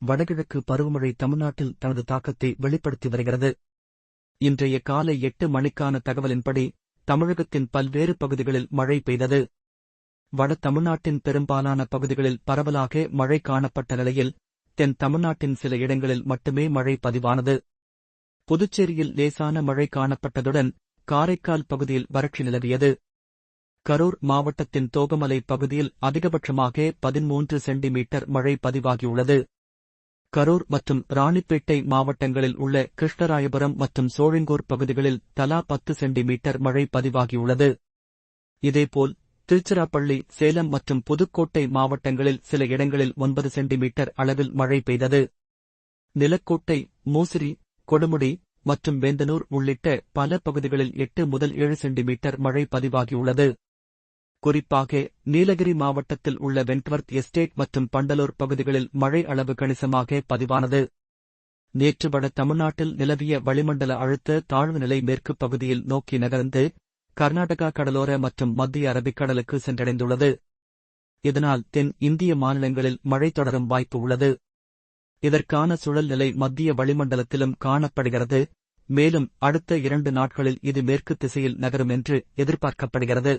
வடகிழக்கு பருவமழை தமிழ்நாட்டில் தனது தாக்கத்தை வெளிப்படுத்தி வருகிறது. இன்றைய காலை எட்டு மணிக்கான தகவலின்படி தமிழகத்தின் பல்வேறு பகுதிகளில் மழை பெய்தது. வட தமிழ்நாட்டின் பெரும்பாலான பகுதிகளில் பரவலாக மழை காணப்பட்ட நிலையில் தென் தமிழ்நாட்டின் சில இடங்களில் மட்டுமே மழை பதிவானது. புதுச்சேரியில் லேசான மழை காணப்பட்டதுடன் காரைக்கால் பகுதியில் வறட்சி நிலவியது. கரூர் மாவட்டத்தின் தோகமலை பகுதியில் அதிகபட்சமாக பதிமூன்று சென்டிமீட்டர் மழை பதிவாகியுள்ளது. கரூர் மற்றும் ராணிப்பேட்டை மாவட்டங்களில் உள்ள கிருஷ்ணராயபுரம் மற்றும் சோழிங்கூர் பகுதிகளில் தலா பத்து சென்டிமீட்டர் மழை பதிவாகியுள்ளது. இதேபோல் திருச்சிராப்பள்ளி சேலம் மற்றும் புதுக்கோட்டை மாவட்டங்களில் சில இடங்களில் ஒன்பது சென்டிமீட்டர் அளவில் மழை பெய்தது. நிலக்கோட்டை மூசிரி கொடுமுடி மற்றும் வேந்தனூர் உள்ளிட்ட பல பகுதிகளில் எட்டு முதல் ஏழு சென்டிமீட்டர் மழை பதிவாகியுள்ளது. குறிப்பாக நீலகிரி மாவட்டத்தில் உள்ள வென்ட்வர்த் எஸ்டேட் மற்றும் பண்டலூர் பகுதிகளில் மழை அளவு கணிசமாக பதிவானது. நேற்று வட தமிழ்நாட்டில் நிலவிய வளிமண்டல அழுத்த தாழ்வு நிலை மேற்கு பகுதியில் நோக்கி நகர்ந்து கர்நாடகா கடலோர மற்றும் மத்திய அரபிக்கடலுக்கு சென்றடைந்துள்ளது. இதனால் தென் இந்திய மாநிலங்களில் மழை தொடரும் வாய்ப்பு உள்ளது. இதற்கான சுழல் நிலை மத்திய வளிமண்டலத்திலும் காணப்படுகிறது. மேலும் அடுத்த இரண்டு நாட்களில் இது மேற்கு திசையில் நகரும் என்று எதிர்பார்க்கப்படுகிறது.